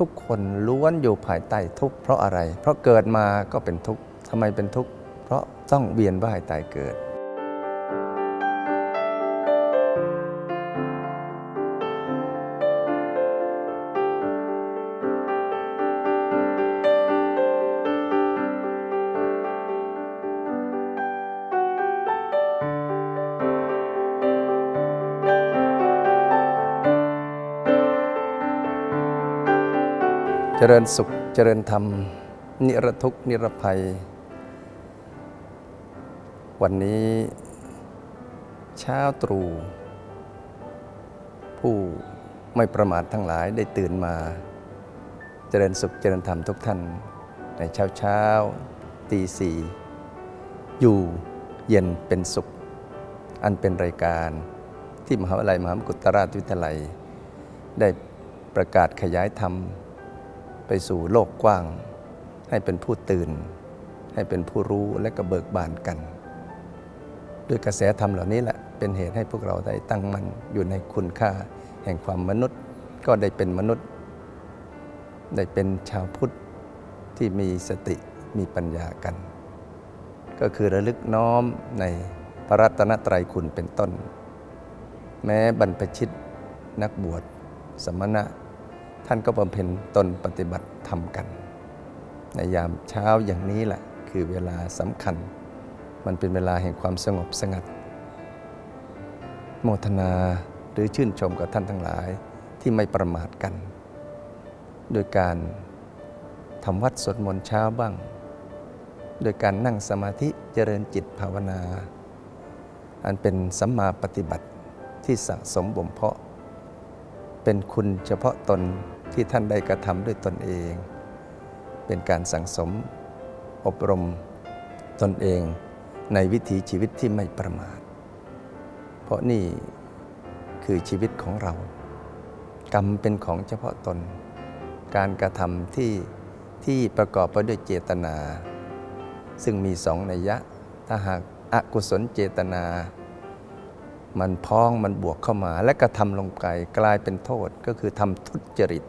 ทุกคนล้วนอยู่ภายใต้ทุกข์เพราะอะไร เพราะเกิดมาก็เป็นทุกข์ทำไมเป็นทุกข์เพราะต้องเวียนว่ายตายเกิด เจริญสุขเจริญธรรม นิรทุกนิรภัย วันนี้เช้าตรู่ผู้ไม่ประมาททั้งหลายได้ตื่นมา เจริญสุขเจริญธรรมทุกท่าน ในเช้าเช้าตีสี่อยู่เย็นเป็นสุข อันเป็นรายการที่มหาวิทยาลัยมหามกุฏราชวิทยาลัย ได้ประกาศขยายธรรม ไปสู่โลกกว้าง ให้เป็นผู้ตื่น ให้เป็นผู้รู้และก็เบิกบานกัน ด้วยกระแสธรรมเหล่านี้แหละเป็นเหตุให้พวกเราได้ตั้งมั่นอยู่ในคุณค่าแห่งความมนุษย์ ก็ได้เป็นมนุษย์ ได้เป็นชาวพุทธที่มีสติมีปัญญากัน ก็คือระลึกน้อมในพระรัตนตรัยคุณเป็นต้น แม้บรรพชิตนักบวช สมณะ ท่านก็บำเพ็ญตนปฏิบัติธรรมกัน ในยามเช้าอย่างนี้แหละคือเวลาสำคัญ มันเป็นเวลาแห่งความสงบสงัด โมทนาหรือชื่นชมกับท่านทั้งหลายที่ไม่ประมาทกัน โดยการทำวัดสวดมนต์เช้าบ้าง โดยการนั่งสมาธิเจริญจิตภาวนา อันเป็นสัมมาปฏิบัติที่สะสมบ่มเพาะ เป็นคุณเฉพาะตน ที่ท่านได้กระทำด้วยตนเอง เป็นการสั่งสมอบรมตนเองในวิถีชีวิตที่ไม่ประมาท เพราะนี่คือชีวิตของเรา กรรมเป็นของเฉพาะตน การกระทำที่ที่ประกอบไปด้วยเจตนา ซึ่งมีสองนัยยะ ถ้าหากอกุศลเจตนา มันพ้องมันบวกเข้ามา และกระทำลงไปกลายเป็นโทษก็คือทำทุจริต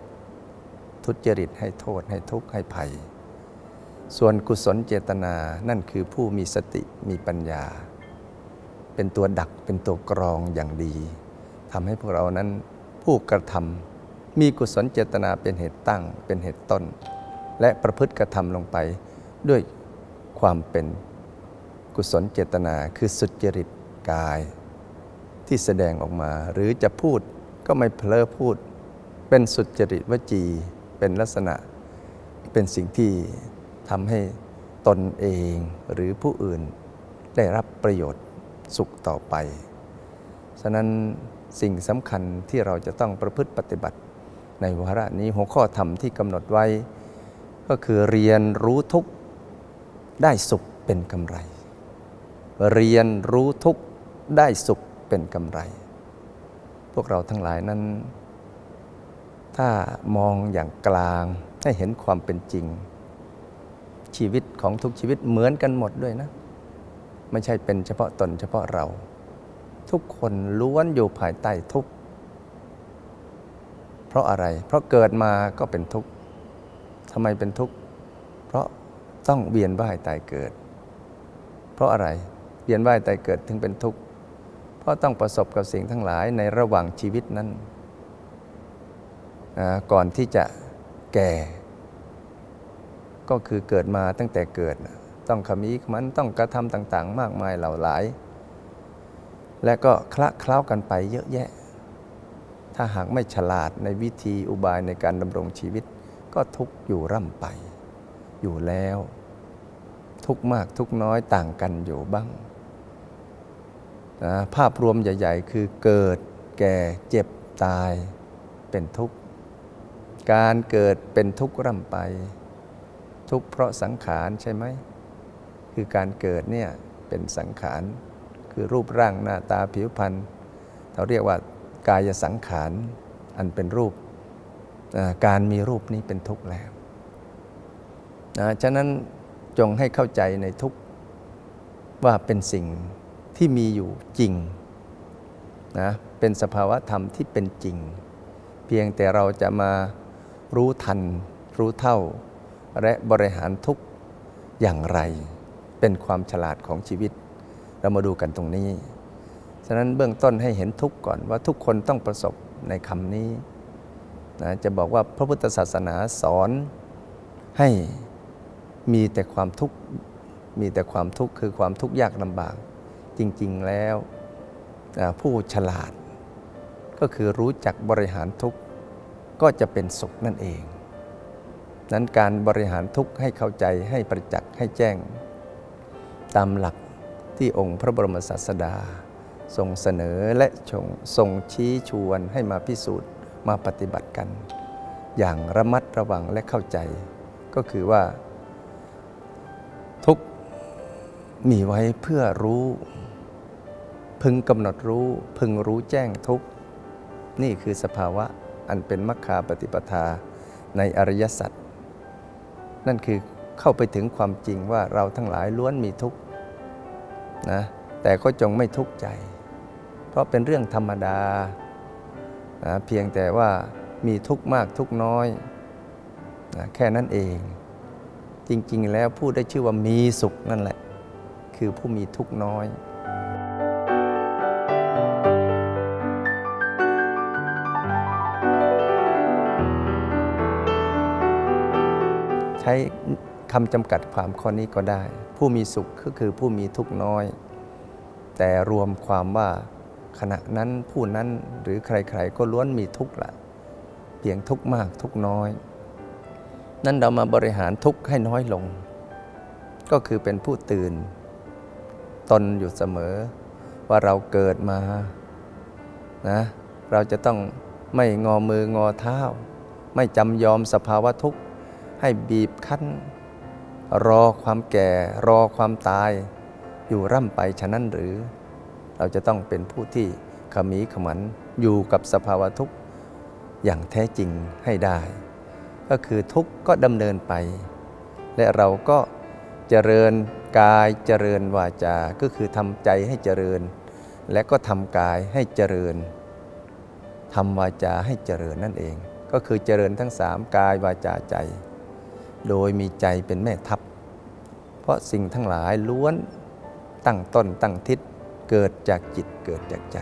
ทุจริตให้โทษให้ทุกข์ให้ภัย ส่วนกุศลเจตนานั่นคือผู้มีสติมีปัญญา เป็นตัวดักเป็นตัวกรองอย่างดีทำให้พวกเรานั้นผู้กระทำมีกุศลเจตนาเป็นเหตุตั้งเป็นเหตุต้น และประพฤติกระทำลงไปด้วยความเป็นกุศลเจตนาคือสุจริตกาย ที่แสดงออกมาหรือจะพูดก็ไม่เพลอพูด เป็นสุจริตวจี เป็นลักษณะเป็นสิ่งที่ทำให้ตนเองหรือผู้อื่นได้รับประโยชน์สุขต่อไป ฉะนั้นสิ่งสำคัญที่เราจะต้องประพฤติปฏิบัติ ในวาระนี้หัวข้อธรรมที่กำหนดไว้ ก็คือเรียนรู้ทุกข์ได้สุขเป็นกำไร เรียนรู้ทุกข์ได้สุขเป็นกำไร พวกเราทั้งหลายนั้น ถ้ามองอย่างกลางให้เห็นความเป็นจริง ชีวิตของทุกชีวิตเหมือนกันหมดด้วยนะ ไม่ใช่เป็นเฉพาะตนเฉพาะเรา ทุกคนล้วนอยู่ภายใต้ทุกข์เพราะอะไร เพราะเกิดมาก็เป็นทุกข์ทำไมเป็นทุกข์เพราะต้องเวียนว่ายตายเกิด เพราะอะไรเวียนว่ายตายเกิดถึงเป็นทุกข์เพราะต้องประสบกับสิ่งทั้งหลายในระหว่างชีวิตนั้น ก่อนที่จะแก่ ก็คือเกิดมาตั้งแต่เกิด ต้องขมีขมันต้องกระทำต่าง ๆ มากมายเหล่าหลาย และก็คละเคล้ากันไปเยอะแยะ ถ้าหากไม่ฉลาดในวิธีอุบายในการดำรงชีวิต ก็ทุกอยู่ร่ำไป อยู่แล้ว ทุกมากทุกน้อยต่างกันอยู่บ้างนะภาพรวมใหญ่ ๆ คือเกิดแก่เจ็บตายเป็นทุกข์ การเกิดเป็นทุกข์ร่ำไป ทุกข์เพราะสังขารใช่ไหม คือการเกิดเนี่ยเป็นสังขาร คือรูปร่างหน้าตาผิวพรรณเราเรียกว่ากายสังขารอันเป็นรูป การมีรูปนี้เป็นทุกข์แล้วนะฉะนั้นจงให้เข้าใจในทุกข์ว่าเป็นสิ่งที่มีอยู่จริงนะเป็นสภาวะธรรมที่เป็นจริง เพียงแต่เราจะมา รู้ทัน รู้เท่า และบริหารทุกอย่างไร เป็นความฉลาดของชีวิต เรามาดูกันตรงนี้ ฉะนั้นเบื้องต้นให้เห็นทุกข์ก่อนว่าทุกคนต้องประสบในคำนี้นะจะบอกว่าพระพุทธศาสนาสอนให้มีแต่ความทุกข์มีแต่ความทุกข์คือความทุกข์ยากลำบาก จริง ๆ แล้วผู้ฉลาด ก็คือรู้จักบริหารทุกข์ ก็จะเป็นสุขนั่นเอง นั้นการบริหารทุกข์ให้เข้าใจให้ประจักษ์ให้แจ้ง ตามหลักที่องค์พระบรมศาสดา ทรงเสนอและชงทรงชี้ชวนให้มาพิสูจน์มาปฏิบัติกัน อย่างระมัดระวังและเข้าใจ ก็คือว่า ทุกข์มีไว้เพื่อรู้ พึงกำหนดรู้ พึงรู้แจ้งทุกข์นี่คือสภาวะ อันเป็นมัคคาปฏิปทาในอริยสัจนั่นคือเข้าไปถึงความจริงว่าเราทั้งหลายล้วนมีทุกข์นะแต่ก็จงไม่ทุกข์ใจ เพราะเป็นเรื่องธรรมดานะเพียงแต่ว่ามีทุกข์มากทุกข์น้อยนะแค่นั้นเอง จริงๆ แล้วผู้ได้ชื่อว่ามีสุขนั่นแหละ คือผู้มีทุกข์น้อย ใช้คำจำกัดความข้อนี้ก็ได้ ผู้มีสุขก็คือผู้มีทุกข์น้อย แต่รวมความว่าขณะนั้นผู้นั้นหรือใครๆ ก็ล้วนมีทุกข์ละเพียงทุกข์มากทุกข์น้อย นั่นเรามาบริหารทุกข์ให้น้อยลง ก็คือเป็นผู้ตื่น ตนอยู่เสมอ ว่าเราเกิดมานะเราจะต้องไม่งอมืองอเท้า ไม่จำยอมสภาวะทุกข์ ให้บีบคั้น รอความแก่รอความตาย อยู่ร่ำไปฉะนั้นหรือ เราจะต้องเป็นผู้ที่ขมีขมันอยู่กับสภาวะทุกข์อย่างแท้จริงให้ได้ ก็คือทุกข์ก็ดำเนินไป และเราก็เจริญกายเจริญวาจา ก็คือทำใจให้เจริญ และก็ทำกายให้เจริญทำวาจาให้เจริญนั่นเอง ก็คือเจริญทั้งสามกายวาจาใจ โดยมีใจเป็นแม่ทัพ เพราะสิ่งทั้งหลายล้วนตั้งต้นตั้งทิศเกิดจากจิตเกิดจากใจ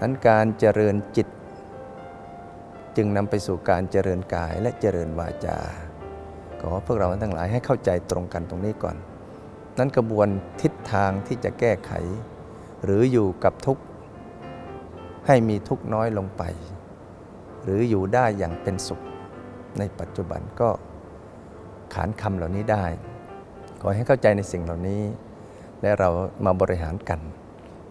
นั้นการเจริญจิต จึงนำไปสู่การเจริญกายและเจริญวาจา ขอพวกเราทั้งหลายให้เข้าใจตรงกันตรงนี้ก่อน นั้นกระบวนทิศทางที่จะแก้ไข หรืออยู่กับทุกข์ให้มีทุกข์น้อยลงไป หรืออยู่ได้อย่างเป็นสุขในปัจจุบันก็ ขานคำเหล่านี้ได้ ขอให้เข้าใจในสิ่งเหล่านี้ และเรามาบริหารกัน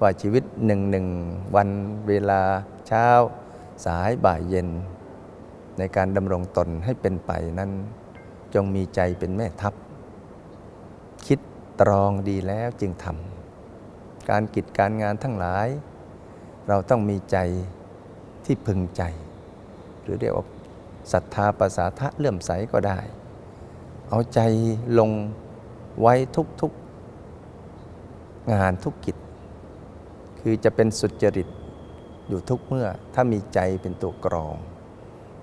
ว่าชีวิตหนึ่งหนึ่งวันเวลาเช้า สายบ่ายเย็น ในการดำรงตนให้เป็นไปนั้น จงมีใจเป็นแม่ทัพ คิดตรองดีแล้วจึงทำการกิจการงานทั้งหลาย เราต้องมีใจที่พึงใจ หรือเรียกว่าศรัทธาประสาทะเลื่อมใสก็ได้ เอาใจลงไว้ทุกๆงานทุกกิจ คือจะเป็นสุจริตอยู่ทุกเมื่อถ้ามีใจเป็นตัวกรอง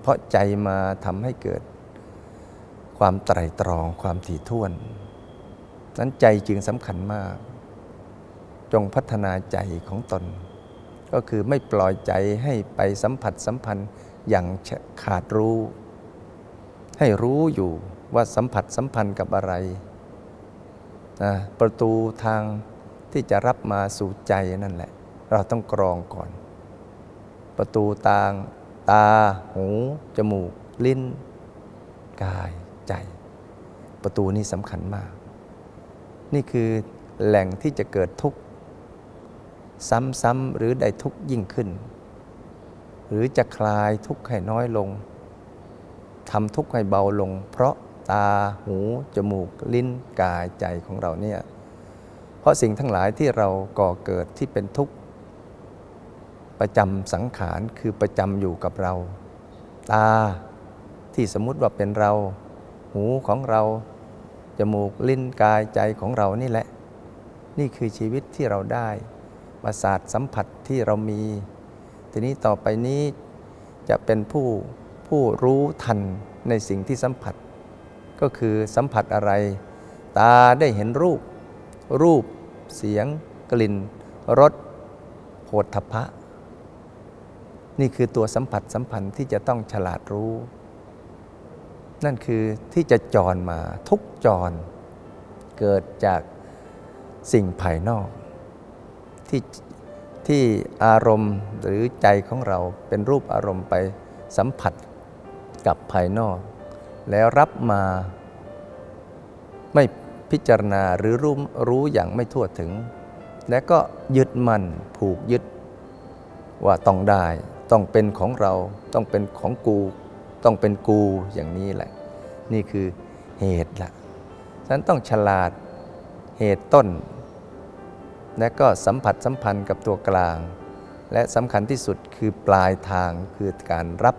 เพราะใจมาทำให้เกิด ความไตรตรองความถี่ถ้วน นั้นใจจึงสำคัญมาก จงพัฒนาใจของตน ก็คือไม่ปล่อยใจให้ไปสัมผัสสัมพันธ์อย่างขาดรู้ ให้รู้อยู่ ว่าสัมผัสสัมพันธ์กับอะไรนะประตูทางที่จะรับมาสู่ใจนั่นแหละ เราต้องกรองก่อน ประตูตางตา หู จมูก ลิ้น กายใจ ประตูนี้สำคัญมาก นี่คือแหล่งที่จะเกิดทุกข์ซ้ำๆหรือได้ทุกข์ยิ่งขึ้น หรือจะคลายทุกข์ให้น้อยลงทำทุกข์ให้เบาลง เพราะ ตา หู จมูก ลิ้น กาย ใจของเราเนี่ย เพราะสิ่งทั้งหลายที่เราก่อเกิดที่เป็นทุกข์ประจำสังขารคือประจำอยู่กับเรา ตาที่สมมุติว่าเป็นเรา หูของเรา จมูก ลิ้น กาย ใจของเรานี่แหละ นี่คือชีวิตที่เราได้ ประสาทสัมผัสที่เรามี ทีนี้ต่อไปนี้จะเป็นผู้ผู้รู้ทันในสิ่งที่สัมผัส ก็คือสัมผัสอะไร ตาได้เห็นรูป รูป เสียง กลิ่นรสโผฏฐัพพะ นี่คือตัวสัมผัสสัมพันธ์ที่จะต้องฉลาดรู้ นั่นคือที่จะจรมาทุกจร เกิดจากสิ่งภายนอก ที่ที่อารมณ์หรือใจของเราเป็นรูปอารมณ์ไปสัมผัสกับภายนอก แล้วรับมาไม่พิจารณาหรือรู้รู้อย่างไม่ทั่วถึง และก็ยึดมั่นผูกยึด ว่าต้องได้ ต้องเป็นของเรา ต้องเป็นของกู ต้องเป็นกูอย่างนี้แหละ นี่คือเหตุละฉะนั้นต้องฉลาดเหตุต้น และก็สัมผัสสัมพันธ์กับตัวกลาง และสำคัญที่สุดคือปลายทางคือการรับ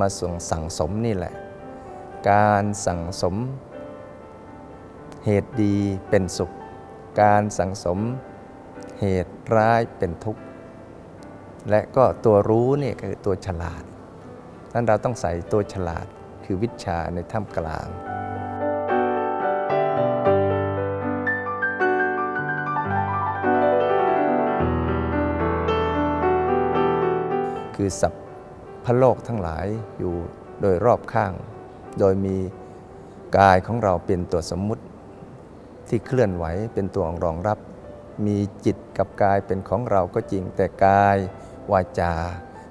มาส่งสั่งสมนี่แหละ การสั่งสมเหตุดีเป็นสุข การสั่งสมเหตุร้ายเป็นทุกข์ และก็ตัวรู้นี่คือตัวฉลาด นั้นเราต้องใส่ตัวฉลาดคือวิชาในท่ามกลางคือสัพ พระโลกทั้งหลายอยู่โดยรอบข้าง โดยมีกายของเราเป็นตัวสมมุติที่เคลื่อนไหวเป็นตัวรองรับ มีจิตกับกายเป็นของเราก็จริง แต่กายวาจา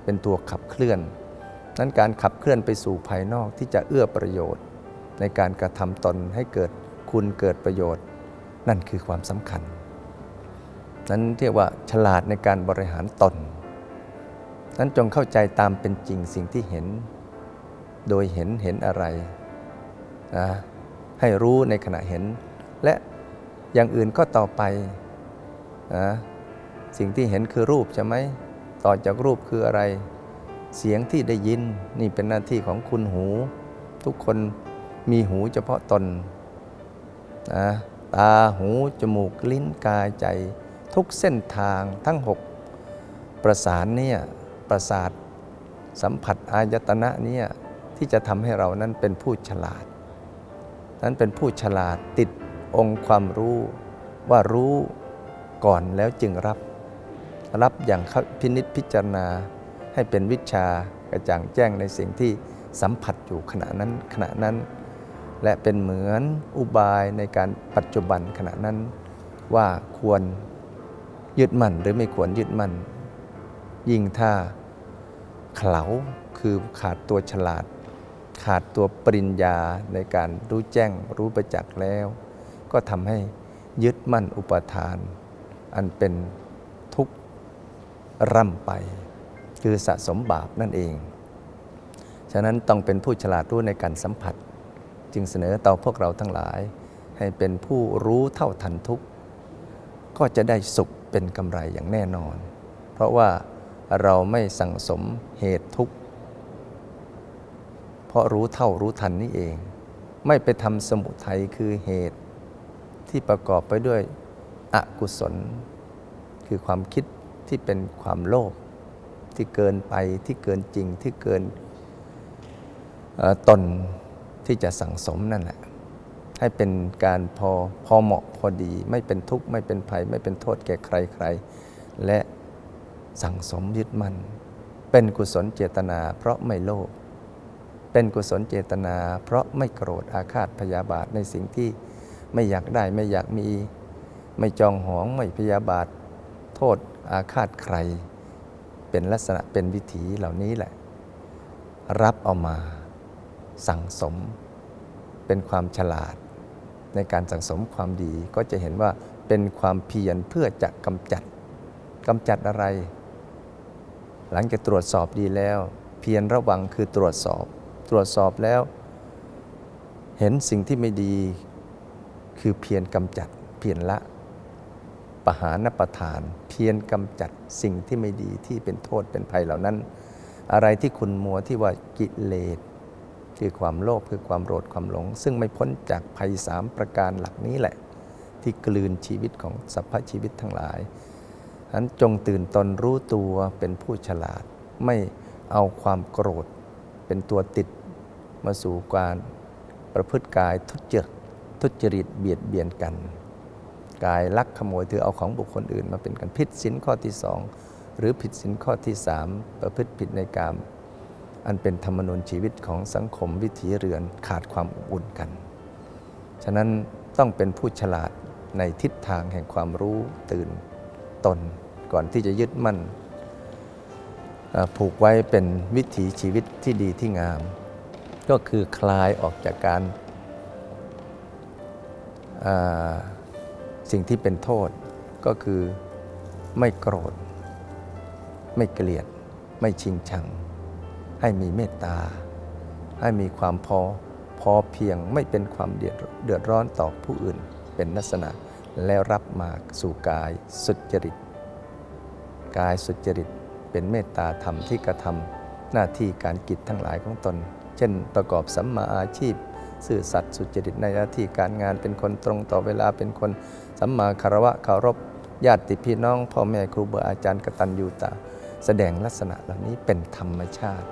เป็นตัวขับเคลื่อน นั้นการขับเคลื่อนไปสู่ภายนอกที่จะเอื้อประโยชน์ ในการกระทำตนให้เกิดคุณเกิดประโยชน์ นั่นคือความสำคัญ นั้นเรียกว่าฉลาดในการบริหารตน นั้นจงเข้าใจตามเป็นจริงสิ่งที่เห็น โดยเห็นเห็นอะไรนะให้รู้ในขณะเห็น และอย่างอื่นก็ต่อไปนะสิ่งที่เห็นคือรูปใช่ไหมต่อจากรูปคืออะไร เสียงที่ได้ยินนี่เป็นหน้าที่ของคุณหู ทุกคนมีหูเฉพาะตนนะตาหูจมูกลิ้นกายใจ ทุกเส้นทางทั้งหกประสานเนี่ย ประสาท สัมผัสอายตนะเนี่ยที่จะทำให้เรานั้นเป็นผู้ฉลาด นั้นเป็นผู้ฉลาดติดองค์ความรู้ว่ารู้ก่อนแล้วจึงรับ รับอย่างพินิษพิจารณาให้เป็นวิชากระจ่างแจ้งในสิ่งที่สัมผัสอยู่ขณะนั้นขณะนั้น และเป็นเหมือนอุบายในการปัจจุบันขณะนั้น ว่าควรยึดมั่นหรือไม่ควรยึดมั่น ยิ่งถ้าเขาคือขาดตัวฉลาด ขาดตัวปริญญาในการรู้แจ้งรู้ประจักษ์แล้ว ก็ทำให้ยึดมั่นอุปทาน อันเป็นทุกข์ร่ำไป คือสะสมบาปนั่นเอง ฉะนั้นต้องเป็นผู้ฉลาดรู้ในการสัมผัส จึงเสนอต่อพวกเราทั้งหลาย ให้เป็นผู้รู้เท่าทันทุกข์ก็จะได้สุขเป็นกำไรอย่างแน่นอน เพราะว่า เราไม่สั่งสมเหตุทุกข์ เพราะรู้เท่ารู้ทันนี่เอง ไม่ไปทำสมุทัยคือเหตุที่ประกอบไปด้วยอกุศล คือความคิดที่เป็นความโลภที่เกินไปที่เกินจริงที่เกินตนที่จะสั่งสมนั่นแหละ ให้เป็นการพอพอเหมาะพอดี ไม่เป็นทุกข์ ไม่เป็นภัย ไม่เป็นโทษแก่ใครใครๆและ สั่งสมยึดมั่นเป็นกุศลเจตนา เพราะไม่โลภเป็นกุศลเจตนา เพราะไม่โกรธอาฆาตพยาบาทในสิ่งที่ไม่อยากได้ไม่อยากมี ไม่จองหองไม่พยาบาท โทษอาฆาตใคร เป็นลักษณะเป็นวิถีเหล่านี้แหละ รับเอามาสั่งสม เป็นความฉลาด ในการสั่งสมความดีก็จะเห็นว่าเป็นความเพียรเพื่อจะกำจัดกำจัดอะไร หลังจากตรวจสอบดีแล้ว เพียรระวังคือตรวจสอบ ตรวจสอบแล้ว เห็นสิ่งที่ไม่ดี คือเพียรกำจัด เพียรละปหานประทาน เพียรกำจัดสิ่งที่ไม่ดีที่เป็นโทษเป็นภัยเหล่านั้น อะไรที่คุณมัวที่ว่ากิเลสคือความโลภคือความโกรธความหลง ซึ่งไม่พ้นจากภัยสามประการหลักนี้แหละ ที่กลืนชีวิตของสรรพชีวิตทั้งหลาย นั้นจงตื่นตนรู้ตัวเป็นผู้ฉลาด ไม่เอาความโกรธ เป็นตัวติดมาสู่การประพฤติกายทุจริตทุจริตเบียดเบียนกัน กายลักขโมยถือเอาของบุคคลอื่นมาเป็นกันผิดสินข้อที่สองหรือผิดสินข้อที่สามประพฤติผิดในกามอันเป็นธรรมนูญชีวิตของสังคมวิถีเรือนขาดความอบอุ่นกัน ฉะนั้นต้องเป็นผู้ฉลาดในทิศทางแห่งความรู้ตื่นตน ก่อนที่จะยึดมั่นผูกไว้เป็นวิถีชีวิตที่ดีที่งาม ก็คือคลายออกจากการสิ่งที่เป็นโทษก็คือไม่โกรธ ไม่เกลียด ไม่ชิงชัง ให้มีเมตตา ให้มีความพอพอเพียงไม่เป็นความเดือดเดือดร้อนต่อผู้อื่น เป็นลักษณะแล้วรับมาสู่กายสุจริต กายสุจริต เป็นเมตตาธรรมที่กระทำหน้าที่การกิจทั้งหลายของตน เช่น ประกอบสัมมาอาชีพ ซื่อสัตย์สุจริตในหน้าที่การงานเป็นคนตรงต่อเวลาเป็นคนสัมมาคารวะเคารพญาติพี่น้องพ่อแม่ครูบาอาจารย์กตัญญูตา แสดงลักษณะเหล่านี้เป็นธรรมชาติ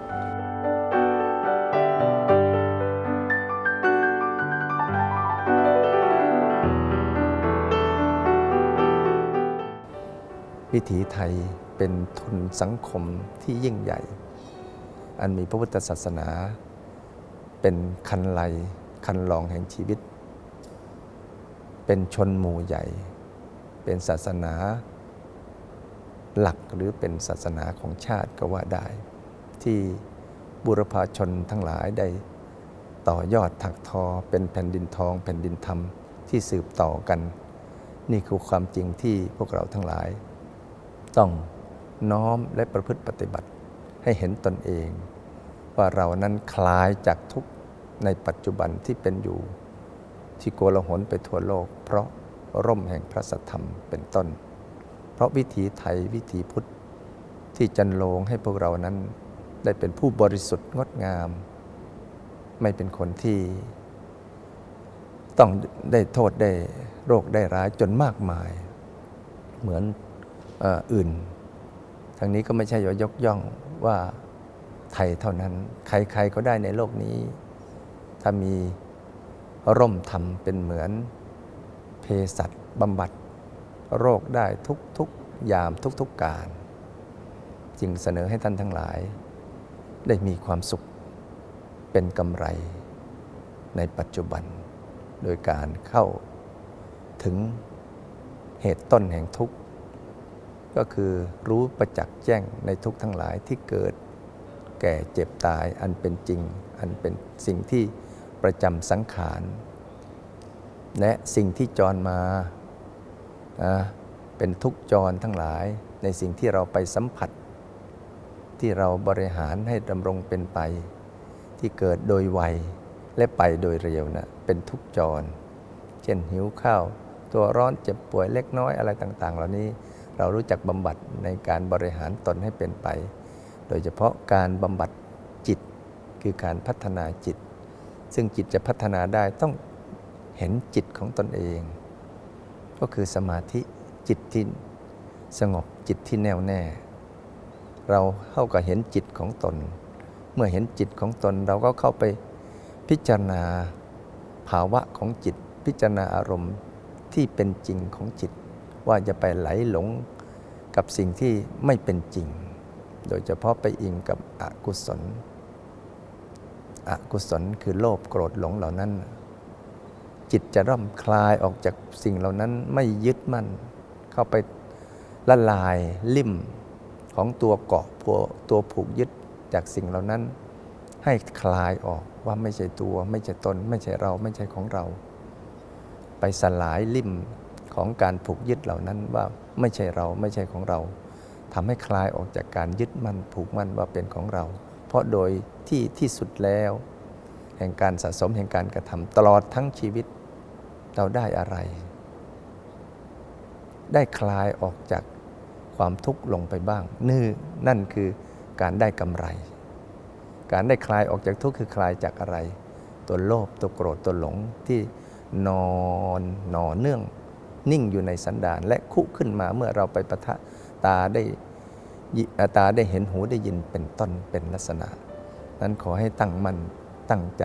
วิถีไทยเป็นทุนสังคมที่ยิ่งใหญ่ อันมีพระพุทธศาสนา เป็นคันไลคันลองแห่งชีวิต เป็นชนหมู่ใหญ่ เป็นศาสนาหลักหรือเป็นศาสนาของชาติก็ว่าได้ ที่บุรพาชนทั้งหลายได้ต่อยอดถักทอเป็นแผ่นดินทองแผ่นดินธรรมที่สืบต่อกัน นี่คือความจริงที่พวกเราทั้งหลาย ต้องน้อมและประพฤติปฏิบัติให้เห็นตนเอง ว่าเรานั้นคลายจากทุกข์ในปัจจุบันที่เป็นอยู่ ที่โกลาหลไปทั่วโลก เพราะร่มแห่งพระสัทธรรมเป็นต้น เพราะวิถีไทยวิถีพุทธ ที่จันโลงให้พวกเรานั้นได้เป็นผู้บริสุทธิ์งดงาม ไม่เป็นคนที่ ต้องได้โทษได้โรคได้ร้ายจนมากมาย เหมือน อื่น ทางนี้ก็ไม่ใช่ยกย่องว่าไทยเท่านั้น ใครๆก็ได้ในโลกนี้ ถ้ามีร่มธรรมเป็นเหมือนเภสัชบำบัดโรคได้ทุกๆยามทุกๆการ จึงเสนอให้ท่านทั้งหลาย ได้มีความสุขเป็นกำไรในปัจจุบัน โดยการเข้าถึงเหตุต้นแห่งทุกข์ ก็คือรู้ประจักษ์แจ้งในทุกทั้งหลายที่เกิด แก่เจ็บตายอันเป็นจริง อันเป็นสิ่งที่ประจำสังขารและสิ่งที่จรมาเป็นทุกจรทั้งหลาย ในสิ่งที่เราไปสัมผัส ที่เราบริหารให้ดำรงเป็นไป ที่เกิดโดยไวและไปโดยเร็วนะเป็นทุกจร เช่นหิวข้าว ตัวร้อนเจ็บป่วยเล็กน้อยอะไรต่าง ๆ เหล่านี้ เรารู้จักบำบัดในการบริหารตนให้เป็นไป โดยเฉพาะการบำบัดจิตคือการพัฒนาจิต ซึ่งจิตจะพัฒนาได้ต้องเห็นจิตของตนเอง ก็คือสมาธิจิตที่สงบจิตที่แน่วแน่ เราเข้ากับเห็นจิตของตน เมื่อเห็นจิตของตนเราก็เข้าไปพิจารณาภาวะของจิต พิจารณาอารมณ์ที่เป็นจริงของจิต ว่าจะไปไหลหลงกับสิ่งที่ไม่เป็นจริง โดยเฉพาะไปอิงกับอกุศล อกุศลคือโลภโกรธหลงเหล่านั้น จิตจะร่ำคลายออกจากสิ่งเหล่านั้นไม่ยึดมั่น เข้าไปละลายลิ่มของตัวเกาะตัวตัวผูกยึดจากสิ่งเหล่านั้น ให้คลายออกว่าไม่ใช่ตัว ไม่ใช่ตน ไม่ใช่เราไม่ใช่ของเรา ไปสลายลิ่ม ของการผูกยึดเหล่านั้นว่าไม่ใช่เราไม่ใช่ของเราทำให้คลายออกจากการยึดมั่นผูกมั่นว่าเป็นของเรา เพราะโดยที่ที่สุดแล้ว แห่งการสะสมแห่งการกระทำตลอดทั้งชีวิตเราได้อะไร ได้คลายออกจากความทุกข์ลงไปบ้างนี่นั่นคือการได้กำไร การได้คลายออกจากทุกข์คือคลายจากอะไร ตัวโลภตัวโกรธตัวหลงที่นอนหนอเนื่อง นิ่งอยู่ในสันดานและคุขึ้นมาเมื่อเราไปประทะตาได้ตาได้เห็นหูได้ยินเป็นต้นเป็นลักษณะ นั้นขอให้ตั้งมั่นตั้งใจ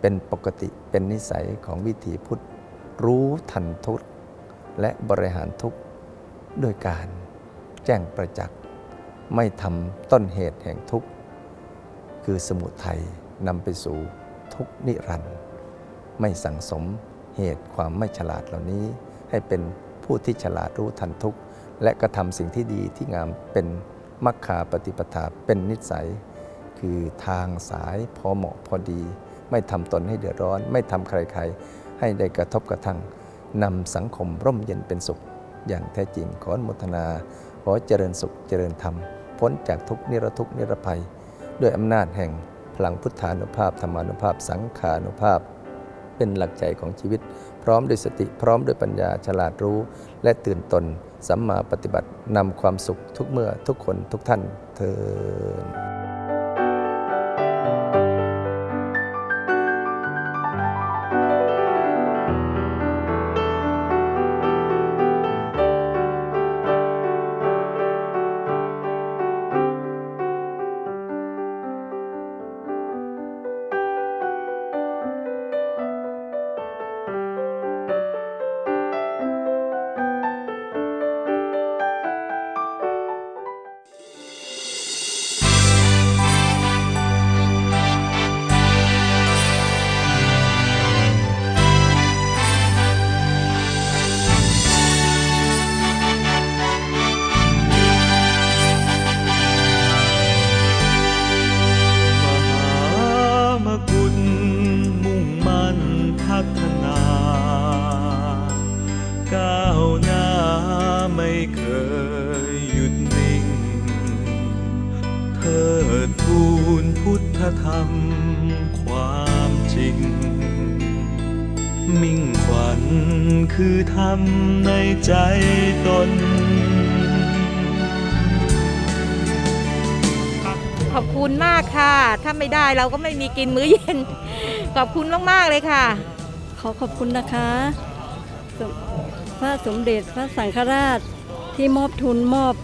เป็นปกติเป็นนิสัยของวิถีพุทธ รู้ทันทุกข์และบริหารทุกข์ด้วยการแจ้งประจักษ์ไม่ทำต้นเหตุแห่งทุกข์คือสมุทัยนำไปสู่ทุกนิรันดร์ไม่สั่งสมเหตุความไม่ฉลาดเหล่านี้ ให้เป็นผู้ที่ฉลาดรู้ทันทุกข์ และกระทำสิ่งที่ดีที่งามเป็นมัคคาปฏิปทาเป็นนิสัย คือทางสายพอเหมาะพอดี ไม่ทำตนให้เดือดร้อน ไม่ทำใครๆ ให้ได้กระทบกระทั่งนำสังคมร่มเย็นเป็นสุข อย่างแท้จริงขออนุโมทนาขอเจริญสุขเจริญธรรม พ้นจากทุกนิรทุกนิรภัย ด้วยอำนาจแห่งพลังพุทธานุภาพธรรมานุภาพสังขานุภาพ เป็นหลักใจของชีวิต พร้อมด้วยสติพร้อมด้วยปัญญาฉลาดรู้ และตื่นตนสัมมาปฏิบัตินำความสุขทุกเมื่อทุกคนทุกท่านเทิน ไม่ได้ เราก็ไม่มีกินมื้อเย็น ขอบคุณมากๆเลยค่ะ ขอขอบคุณนะคะสมพระสมเด็จพระสังฆราชที่มอบทุนมอบ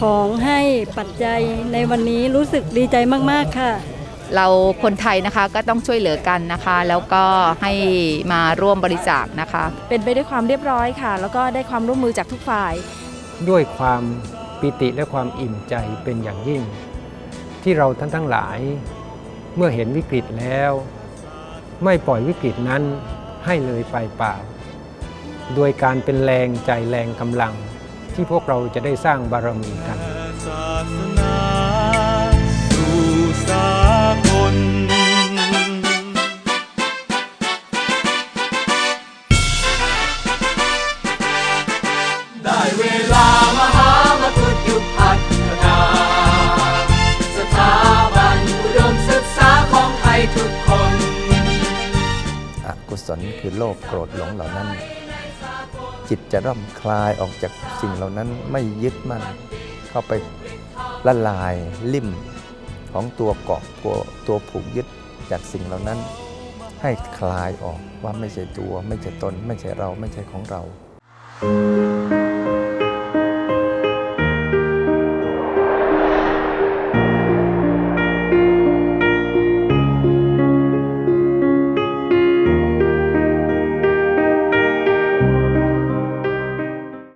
ของให้ปัจจัยในวันนี้รู้สึกดีใจมาก ๆ ค่ะ เราคนไทยนะคะก็ต้องช่วยเหลือกันนะคะ แล้วก็ให้มาร่วมบริจาคนะคะ เป็นไปด้วยความเรียบร้อยค่ะ แล้วก็ได้ความร่วมมือจากทุกฝ่าย ด้วยความปิติและความอิ่มใจเป็นอย่างยิ่ง ที่เราท่านทั้งหลาย เมื่อเห็นวิกฤตแล้ว ไม่ปล่อยวิกฤตนั้นให้เลยไปเปล่า โดยการเป็นแรงใจแรงกำลังที่พวกเราจะได้สร้างบารมีกัน คือโลภโกรธหลงเหล่านั้น จิตจะร่ำคลายออกจากสิ่งเหล่านั้นไม่ยึดมั่นเข้าไปละลายลิ่มของตัวเกาะตัวตัวผูกยึดจากสิ่งเหล่านั้น ให้คลายออกว่าไม่ใช่ตัว ไม่ใช่ตน ไม่ใช่เราไม่ใช่ของเราม